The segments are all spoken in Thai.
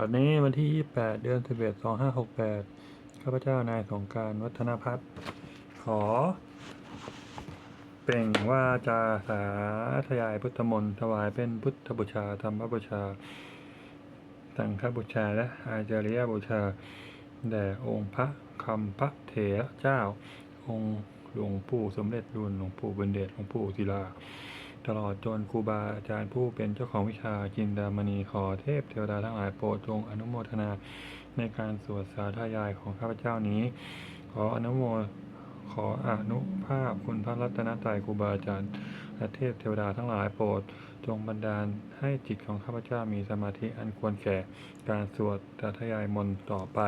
บัดนี้วันที่ 28 เดือน 11 2568 ข้าพเจ้านายสงการวัฒนพัฒน์ขอ เป่งว่าจาสาธยายพุทธมนต์ถวายเป็นพุทธบูชา ธรรมบูชา สังฆบูชา และอาจาริยบูชา แด่องค์พระคำพระเถระเจ้า องค์หลวงปู่สมเด็จรุ่นหลวงปู่บุญเดชหลวงปู่ศิลา ตลอดจนครูบาอาจารย์ผู้เป็นเจ้าของวิชาจินดามณีขอเทพเทวดาทั้งหลายโปรดจงอนุโมทนาในการสวดสาธยายของข้าพเจ้านี้ ขออนุโมขออนุภาพคุณพระรัตนตรัยครูบาอาจารย์และเทพเทวดาทั้งหลายโปรด จงบันดาลให้จิตของข้าพเจ้ามีสมาธิอันควรแก่การสวดสาธยายมนต์ต่อไป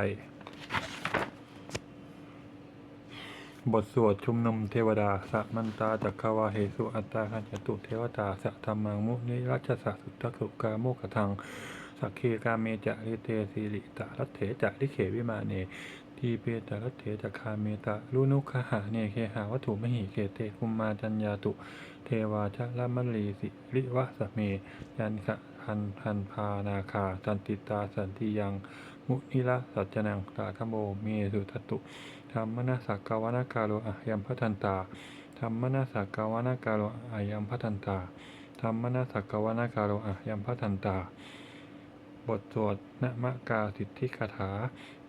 บทสวดชุมนุมเทวดาสัมันตาจักขวาเหสุอัตตาคันจตุเทวตาสะธรรมังมุนิรัชสะสุตตะสุกาโมกทังสักเคกาเมจะริเตสิริตะรัตเถจะริเขวิมาเนทีเปตะรัตเถจะคาเมตะลุนุคหะเนเคหาวัตถุมหิเกเตคุมมาจัญญาตุ เทวาชะละมัลลีสิริวะสเม ยันขะพันพันพานาคาสันติตาสันติยัง มุนิละสัจจนังตาธโมเมสุทัตตุ ธรรมนาสักกาวนาการโลอายัมพัทันตาธรรมนาสักกาวนาการโลอายัมพัทันตาธรรมนาสักกาวนาการโลอายัมพัทันตา บทสวดนะมะกาสิทธิคาถา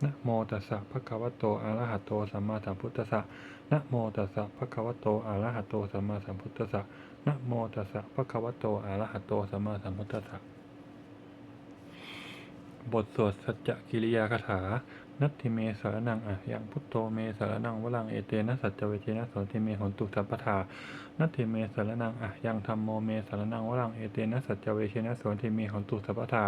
นะโมตัสสะภะคะวะโตอะระหะโตสัมมาสัมพุทธัสสะ นะโมตัสสะภะคะวะโตอะระหะโตสัมมาสัมพุทธัสสะ นะโมตัสสะภะคะวะโตอะระหะโตสัมมาสัมพุทธัสสะ บทสวดสัจจกิริยาคาถา นัตถิเมสารนังอะยังพุทโธเมสารนังวลังเอเตนะสัจจเวเชนะสนติเมหนตุสัพพทานัตถิเมสารนังอะยังธรรมโมเมสารนังวลังเอเตนะสัจจเวเชนะสนติเมหนตุสัพพทา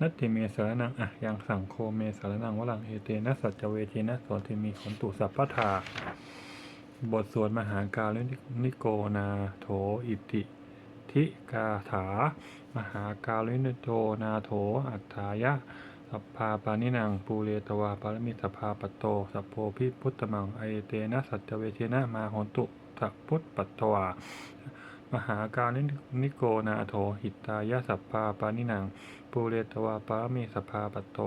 นัตถิเมสารนังอะยังสังโฆเมสารนังวลังเอเตนะสัจจเวเชนะสนติเมหนตุสัพพทาบทสวดมหาการนิโกนาโถอิติทิกาถา มหาการินโตนาโถ อัฏฐายะ สัพพาปานินังปูเรตวาปารมิสัพพาปโต สัพโพพิพุทธมังไอเตนะสัจเวเชนะมาหนตุสัพพุทธปัตตวามหาการินิโกนาโถ หิตายะสัพพาปานินังปูเรตวาปารมิสัพพาปโต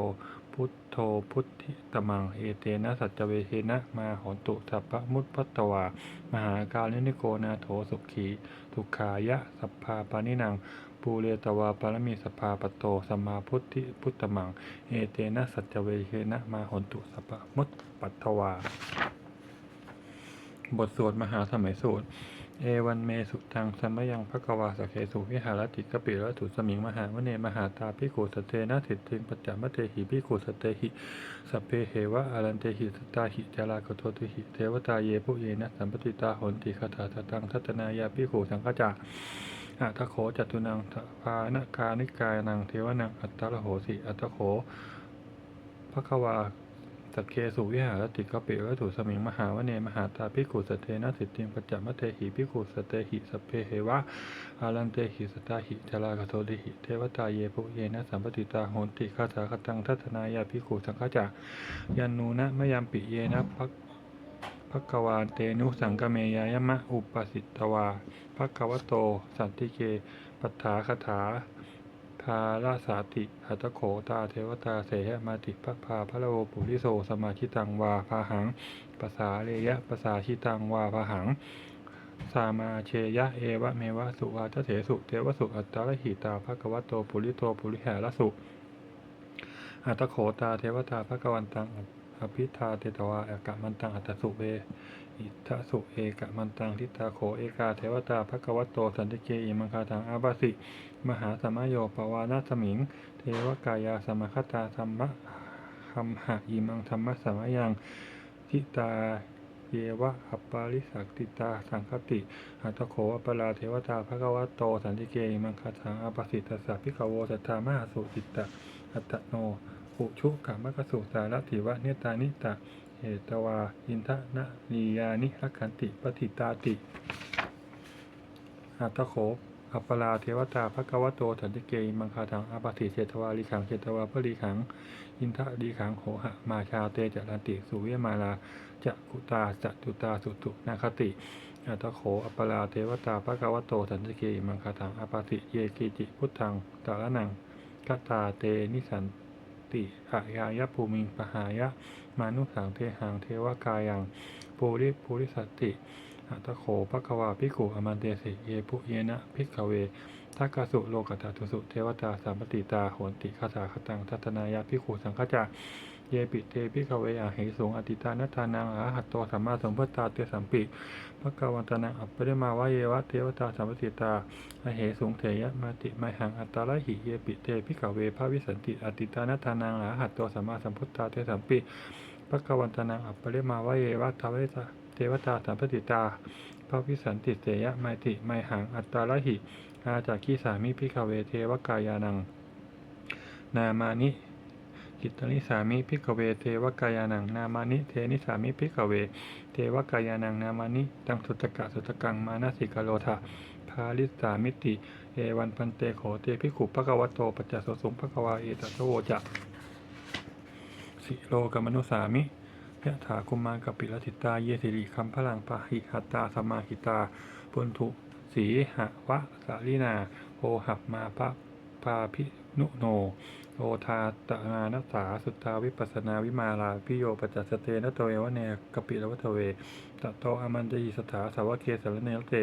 พุทโธพุทธิตมัง เอเตนะสัจจเวเชนะ มาโหนตุสัพพมุตปัตตวา มหาการนิโกนาโถสุขีทุขายะ สัพพาปานินังปูเรตวาปารมีสภาปโตสัมมาพุทธิพุทธมัง เอเตนะสัจจเวเชนะ มาหนตุสัพพมุตปัตวา บทสวดมหาสมัยสูตร เอวันเมสุตังสัมยังภควาสเคสุวิหารติกปิระถุสมิงมหาวเนมหาตาพิโกสเตนะถิติงปัจจามเตหิพิโกสเตหิสเพเหวะอารันเตหิสตาหิจารากโทติหิเทวตาเยปุเยนะสัมปติตาหนติคาถาตตังทัตนายาพิโกสังฆจาอัตโขจตุนังทพานกานิกายนังเทวนังอัตตะโหสิอัตโขภควา สักเคสุวิหารติกปิวัตุสมิงมหาวเนมหาตาพิกุสเตนะสิทธิงปัจจมัเตหิพิกุสเตหิสเพเหวะอารันเตหิสตาหิจารากโทติหิเทวตาเยปุเยนะสัมปติตาโหติคาถาคตังทัตนายาพิกุสังฆจายันนูนะมยามปิเยนะภักภควาเตนุสังกเมยายมะอุปสิตตวาภควโต สันติเกปัฏฐาคาถาาราสาติอัตโขตาเทวตาเสหมาติพระพาพระโลปุริโสสมาชิตังวาพาหังภาษาเรยะภาษาชิตังวาพาหัง สามาเชยะเอวะเมวะสุวาทเถสุเทวสุอัตตรหิตาภควโตปุริโตปุริหารสุ อัตโขตาเทวตาภควันตังอ อภิธาเตตวาเอกะมันตังอัตสุเวอิทะสุเอกะมันตังทิตาโขเอกาเทวตาภควโตสันติเกอิมังคาทังอาบาสิ มหาสมโยปวานาสมิง เทวกายาสมคตาธรรมะคัมหะอิมังธรรมะสมยังทิตาเยวะอัปปาริสักติตาสังคติอัตโขอัปปลาเทวตาภควโตสันติเกอิมังคาทังอาบาสิตัสสะพิกโวสัทธามหาสุจิตตะอัตโน อุชุกามกสุสารติวะเนตานิตะเหตวา อินทะนะนียานิรักขันติปฏิตาติอัตโขอัปปลาเทวตาภควโตสันติเกมังคาทังอาปาติเจตวาลิขังเจตวาพลีขัง อินทะดีขังโหหะมาชาเตจรันติสุเวมาลาจะกุตาจะตุตาสุตุนาคติอัตโขอัปปลาเทวตาภควโตสันติเกมังคาทังอาปาติเยกิจิพุทธังตาละนังกัตตาเตนิสัน ติอายายะภูมิงปหายะมานุสังเทหังเทวกายังปูริภูริสตติอัตโขภควาภิกขุอมันเตสิเยปุเยนะภิกขเวทักกสุโลกตาตุสุเทวตาสามปติตาโหนติคาสาคตังทัตนายะภิกขุสังฆจา เยปิเตปิขเวอาเหสงอติตานัทานังอาหัตโตสัมมาสัมพุทธาเตสัมปิภะกวันตานังอัปปะริมาวะเยวะเทวตาสัมปติตาอาเหสงเถยะมาติไมหังอัตตาลหิเยปิเตปิขเวภาวิสันติอติตานัทานังอาหัตโตสัมมาสัมพุทธาเตสัมปิภะกวันตานังอัปปะริมาวะเยวะทวเวตาเทวตาสัมปติตาภาวิสันติเตยะมาติไมหังอัตตาลหิอาจากขีสามิพิขเวเทวกายานัง นามานิ กิตตนิสามิพิกเว เทวกายานังนามานิ เทนิสามิพิกเว เทวกายานังนามานิตังสุตกะสุตกังมานาสิกโลทะภาลิสามิติ เอวันพันเตโขเตพิขุภะคะวะโตปัจจสสุงภะควาเอตัสโวจะสิโลกมนุสามิยะถาคุมากปิลติตาเยสิริคัมพลังปะหิหัตตาสมมาหิตาปุนทุสีหะวะสาลินาโอหับมาปะปาพินุโน โอทาตนานัสสาสุตาวิปัสนาวิมาลาพิโยปจัสเตนะโตเอวะเนกปิลวัตเวตะโตอามันเดยิสถาสาวะเคสารเนรเต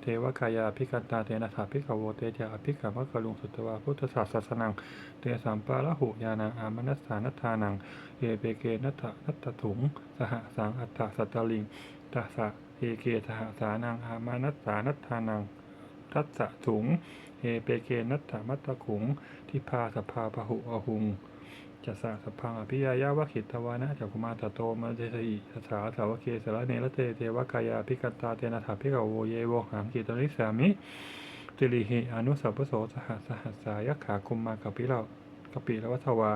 เทวกายาพิกันตาเตนะถาพิกโวเตจาพิกามะกลุงสุตวาพุทธศาสสนัง เตสัมปาละหุยานังอามนัสสานัทานัง เอเปเกนัตนัตถุง สหสังอัตถสัตตลิงตัสสะเอเกสหสานังอามานัสสานัทานังทัสสะถุง เอเปเกนัตถมัตตะขุง ทิพาสภาพหุอหุงจะสะสพังอภิยายาวะขิตวานะจักคุมาตโตมาเจสิสสาสาวเคสระเนระเตเทวกายาพิกันตาเตนะถาพิกโวเยโวหังกิตริสามิติริหิอนุสัพโสสหสหัสสายักขาคุมมากปิเรากปิละวัฏวา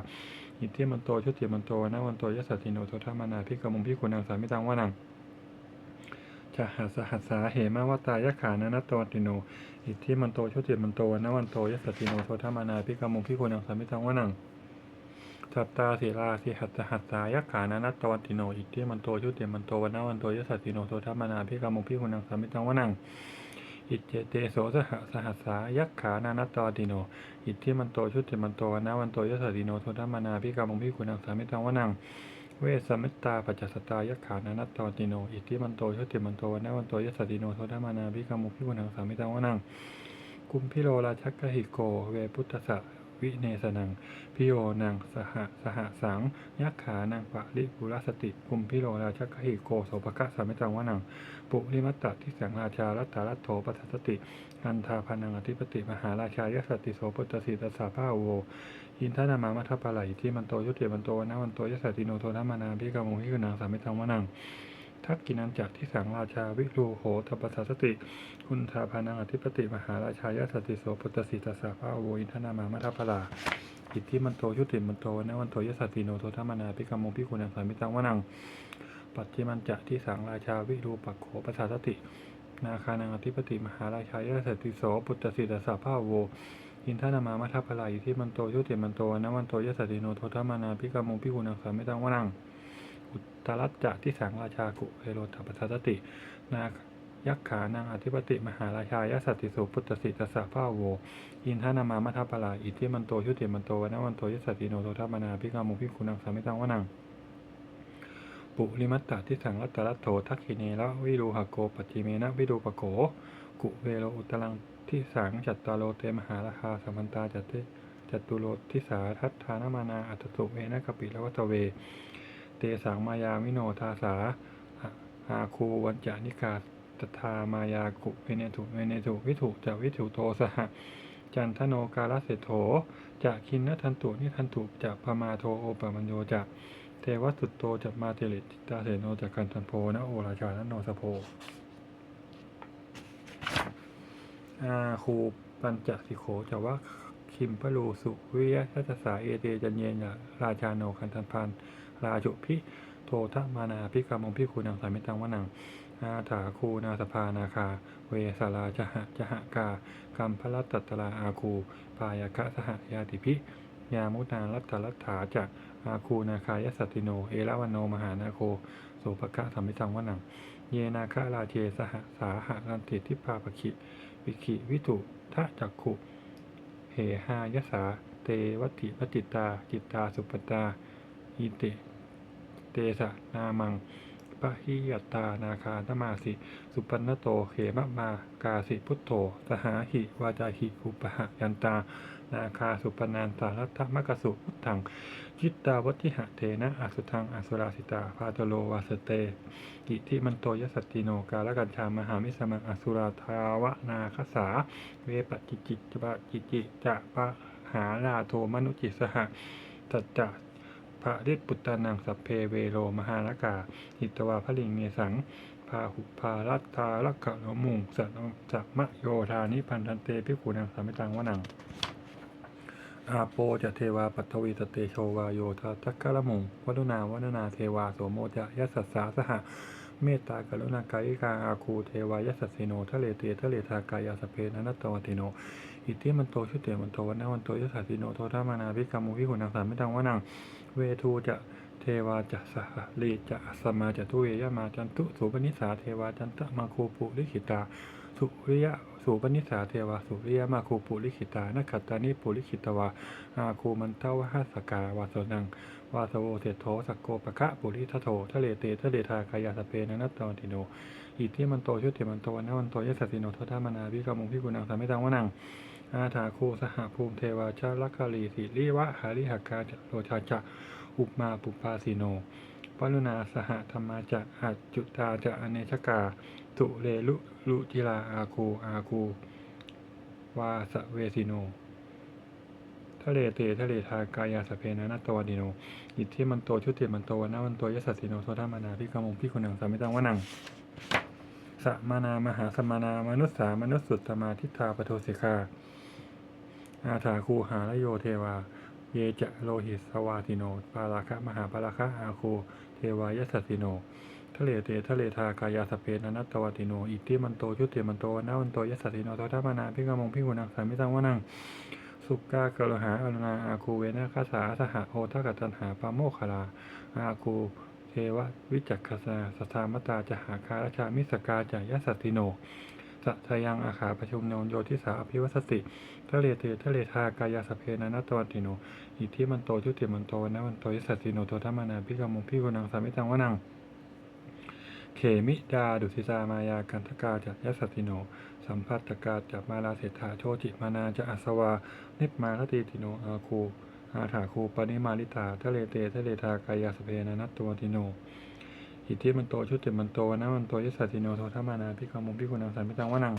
อิทธิมันโตชุติมันโตนะวันโตยัสสติโนโทธามานาพิกมุงพิกุนังสามิตังวานัง จะหัสหัสสาเหมาวตายะขานะนัตตวติโน อิทธิมันโตชุติมันโตนวันโตยสติโนโทธามานาพิกมุงพิกุนังสามิตังวานังสัตตาศิลาสิหัสหัสสายขานานัตตวันติโน อิทธิมันโตชุติมันโตวันนาวันโตยสสติโนโทธามานาพิกามุพิคุนังสามิตังวนังอิจเจเตโสสหสหัสสายักขานานัตตวันติโน อิทธิมันโตชุติมันโตวันนาวันโตยสสติโนโทธามานาพิกามุพิคุนังสามิตังวนัง เวสสมิตตาปัจจสตายขานานัตตติโน อิทธิมันโตชติมันโตวันาวันโตยัสติโนโทธามานาพิกามุพิคุนังสามิตังวนังกุมพิโรราชักกหิโก เวพุทธะวิเนสนังพิโยนังสหสหสังยักขานังปะริปุรสติภูมิพิโรราชกหิโกโสภกะสามิตังวนัง ปุริมัตตทิสังราชารัตตารัตโถปัสสติอันทาพานังอธิปติมหาราชายสติโสปุตสีตสสาภาโว อินทนามามัทธปะไหลที่มันโตยุติมันโตนะวันโตยสติโนโทนามานาพิกามุหิกุนังสามิตังวนังทักกินันจากที่สังราชาวิรูโหทปัสสติ คุณทาพานังอธิปติมหาราชายสติโสปุตสีตสสาภาโวอินทนามามัทธปะลาอิทธิมันโตยุติมันโตนะวันโตยสติโนโทธรรมนาพิกรรมงพิกุณังสามิตังวนัง ปัจจิมันจะที่สังราชาวิรูปักโขปัสสาสติ นาคานังอธิปติมหาราชายสติโสปุตสิตสสาภาโว อินทนามามัทพลายอิทธิมันโตยุติมันโตนะวันโตยสติโนโทธรรมนาพิกรรมงพิกุณังสามิตังวนังอุตตรัจจะที่สังราชากุเอโรธปัสสาสติ นายักขานังอธิปติมหาราชายสติโสปุตตสิตสสาภาโว อินทนามามัทปลาอิทธิมันโตชุติมันโตวนะวันโตยสสติโนโทธรรมนาพิกามุพิคุนังสามิตังวนังปุริมัตตาที่สังรัตตรัตโถทักขิเนละวิรูหโกปัจจิเมนะวิรูปโก กุเวโรอุตลัง ที่สังจัตตาโลเตมหาราคาสัมพันตาจัตเตจัตตุโลทิสาทัตทานามานาอัตตุเวนะกปิละวัตเว เตสังมายามิโนทาสาอาคูวัญจานิกาตถามายากุเวเนตุเวเนตุวิถุจะวิถุโตสหจันทโนกาลเศโถจะคินนทันตุนิทันตุจะพมาโทโอปมัญโยจะเทวสุตโตจะมาเตลิจิตาเสโนจะกันทันโพนะโอราชานโนสโพ อาคูปัญจสิโขจะว่าคิมพลูสุวิยทัสสาเอเตจันเยนราชาโนคันทันพันราจุพิโททมานาพิกามงพิคูนังสามิตังวนังอาถาคูนาสภานาคา เวสาราจหะจหะกากัมพลัตตตราอาคูปายคะสหยาติพิยามุนารัตตรัตถาจากอาคูนาคายสัตติโน เอราวันโนมหานาโคโสภคะธรรมิตังวนัง เยนาคาราเทสหสาหะรันติทิปาปคิ วิขิวิถุทะจักขุ เหหายสา เตวัตถิวติตา จิตตาสุปตา อิเต เตสะนามังปะหิยตตานาคาตมาสิ สุปันนโตเขมะมากาสิพุทโธสหาหิวาจาหิอุปหะยันตา นาคาสุปนานตาลัตมกสุพุทธังจิตตาวัติหะเทนะอสุทังอสุราสิตาพาตโลวาสเตกิทิมันโตยสัตติโนกาลกัญชามหามิสมังอสุราทาวนาคสา เวปจิจิจปะจิจิจะปะหาลาโทมนุจิสหะตัจจะพระฤทธิปุตตานังสัพเพเวโรมหานากาหิตวาพลิงเมสังพาหุพารัตตาลักขะโนมุงสัตจักมะโยธานิพันธันเตพิกุนังสามิตังวนัง อาโปจะเทวาปัทวีตเตโชวาโยทาทักกะละมุงวัตุนาวัฒนาเทวาโสโมจะยัสสสาสหะเมตตากรุณากายิกาอาคูเทวายัสสิโนทะเลเตทะเลทากายาสเพนันตวติโน อิทธิมันโตชุติมันโตวันนาวันโตยัสสิโนโทธามานาภิกรรมุวิหุนังสามไม่ตังวนังเวทูจะเทวาจะสหลีจะสมาจะทุเวยมาจันตุสุปนิสาเทวาจันตะมาคูปุลิขิตา สุริยะ สุปนิสาเทวาสุริยมาคูปุลิขิตานักขัตานิปุลิขิตวาอาคูมันเทวหัสกาวาสนังวาสโวเทโทสักโกปะคะปุริทัโถทะเลเตทะเลทากายาสเปนันัตตวันติโนอิทิมันโตชุติมันโตวันนวันโตยัสสิโนทธามนาวิกรมุงพิกุนังสามิตังวนังอาถาคูสหภูมิเทวาชาลักคาลีสิริวะหาริหกาจโลชาจะอุปมาปุปปาสิโนปรุณาสหธรรมาจะอัจจุตาจะอเนชกา ตุเลลุลุจิลาอาคูอาคูวาสเวสิโนทะเลเตทะเลทากายาสเพนะนัตตวดิโน อิทธิมันโตชุติมันโตวันนาวันโตยัสสสิโนโทธามานาพิกมุงพิกุนังสามิตังวนังสมานามหาสมานามนุษสามนุษสุตตมาทิฏฐาปโทสิกาอาถาคูหาลโยเทวา เยจะโลหิตสวาติโน ปาราคะมหาปาราคะอาคูเทวายัสสสิโน ทะเลเตทะเลทากายาสเปนันัตตวติโน อิทิมันโตชุติมันโตวันนาวันโตยัสสสิโนโทธามานาพิกมงพิกุนังสามิตังวนัง สุกากะโลหาอรุณาอาคูเวนะคาสาสหะโอทักตันหาปาโมคลาอาคูเทววิจักขสาสทามตาจะหาคาราชามิสกาจายสัติโนสัทยังอาขาประชุมโนโยทิสาอภิวัสสติทะเลเตทะเลทากายาสเพนานัตตวันติโน อิทิมันโตชุติมันโตวันนวันโตยสัติโนโทธรรมานาพิกมงพิกุนังสามิตังวนัง เขมิดาดุสิตามายากันทกาจะยัสสติโน สัมพัตตกาจะมาลาเศรษฐาโชติมานาจะอัสวา นิพมาลติติโนอาคูอาถาคูปนิมาลิตาทะเลเตทะเลทากายาสเพนานัตตวัติโนอิทธิมันโตชุติมันโตวันะมันโตยสสติโนโทธรรมานาพิกรมุงพิกุนังสามิตังวนัง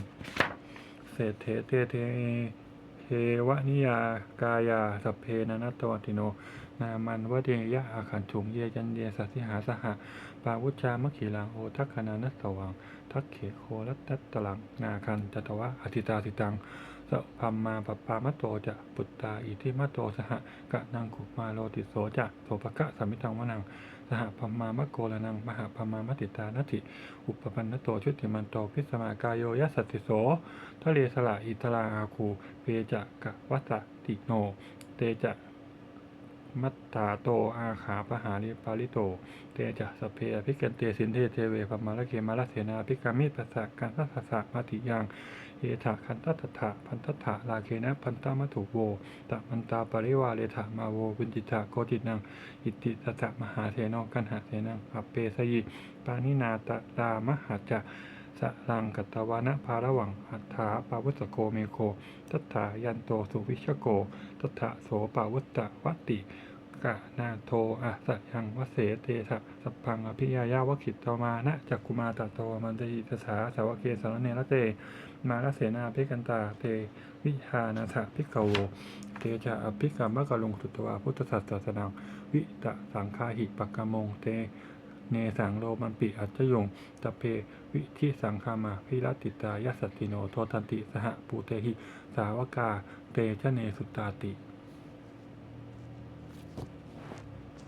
เศรษฐเทเทเทวนิยากายาสัพเพนันตวติโน นามันวเดยะอาขันถุงเยจันเยสัสสิหาสหะ ปาวุจามะขีลังโอทักขนานัสสวัง ทักเขโครัตตตลังนาคันจตวะอธิตาสิตังสะพัมมาปปามะโตจะปุตตาอิทิมะโตสหกะนังกุมาโลติโสจะโสภกะสมิตังวนังสหพัมมามะโกลนังมหาพัมมามติตานัติ อุปปันนโตชุติมันโตพิสมากายโยยัสสติโสทะเลสละอิตราอาคูเปจะกะวัตติโน เตจะ มัตตาโตอาขาปหาริปาลิโต เตจะสเพอภิกันเตสินเทเทเวปมาละเคมาละเสนาภิกามิปัสสะกันทัสสะมาติยังเอถะคันตัตถะพันตัตถะลาเคนะพันตามัตุโวตะมันตาปริวาเลถะมาโวปุญจิตะโกตินัง อิติตะมหาเสนองกันหาเสนังอัปเปสยิปานินาตะตามหาจะ สลังกัตวานะภาระวังอัฏฐาปาวุสโกเมโคทัตถายันโตสุวิชโกทัตถะโสปาวุตตะวติกะนาโทอะสะยังวเสเตถะสัพพังอภิยายาวคิตตมานะจักกุมาตะโตมันติตสาสาวกเกสารเนระเต มาลเสนาภิกันตาเตวิหานาถะภิกขโวเตจะอภิกรรมกะลงสุตวาพุทธศาสสนังวิตะสังคาหิปักกมงเต เนสังโลมันปิอัจจยงตะเพวิธิสังคามาพิรติตายสัตติโนโททันติสหปูเตหิ สาวกาเตชะเนสุตตาติ